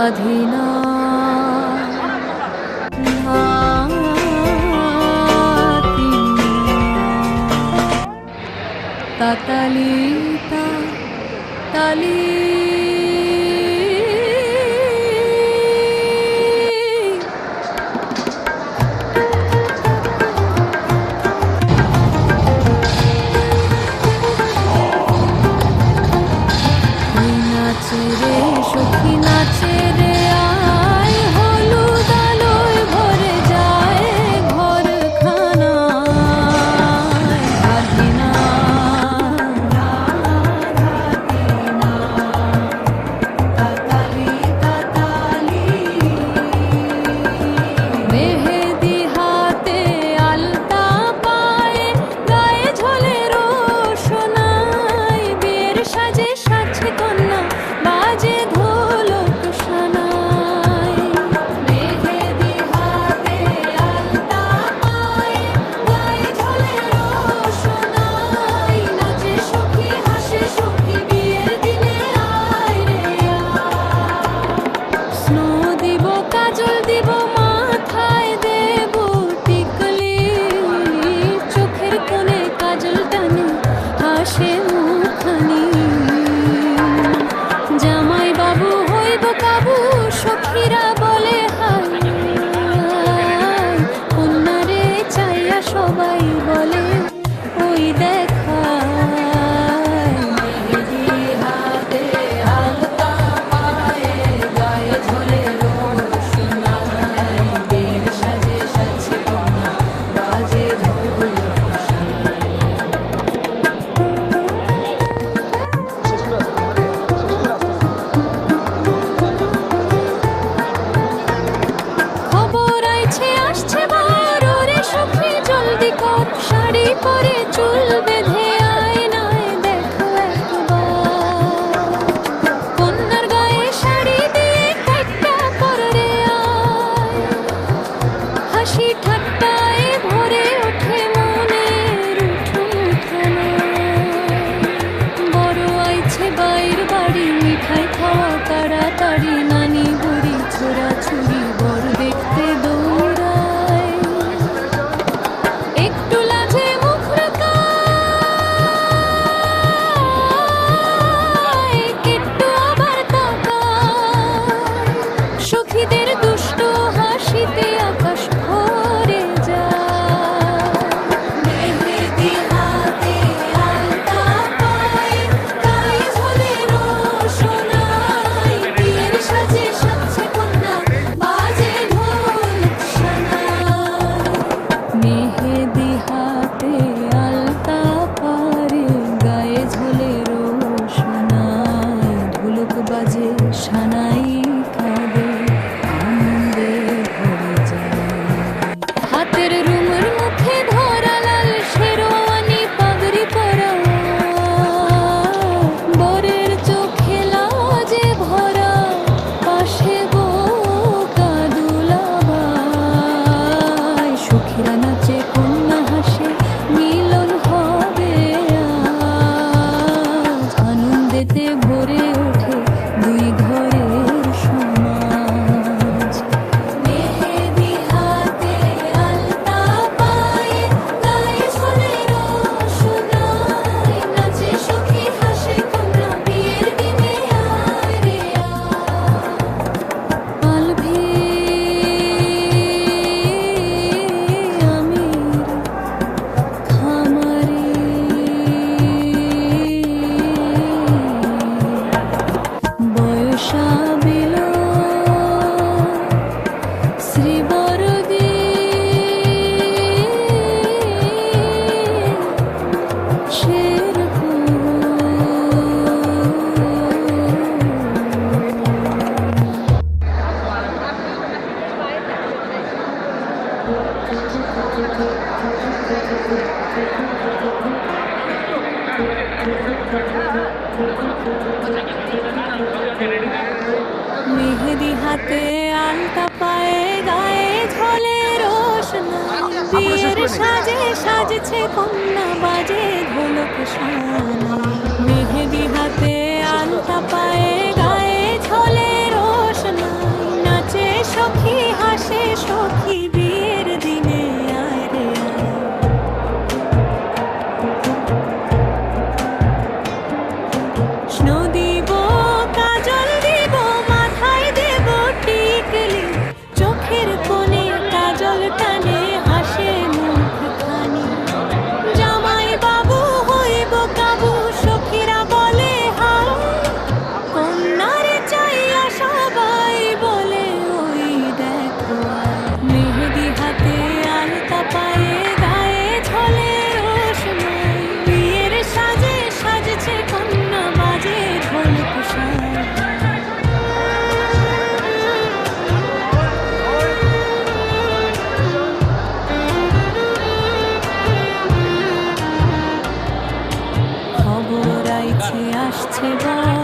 স্বাধীনা তাতালিতা তালি today. সুখী নাচের শাড়ি পরে চুল বেঁধে মেহেদি হাতে আলতা পায়ে গায়ে ঝলে রোশনা সাজে সাজছে কন্যা বাজে ঢোলক সানা মেহেদি হাতে আলতা পায়ে গায়ে ঝলে রোশনা নাচে সখী হাসে সখী আসছে বড়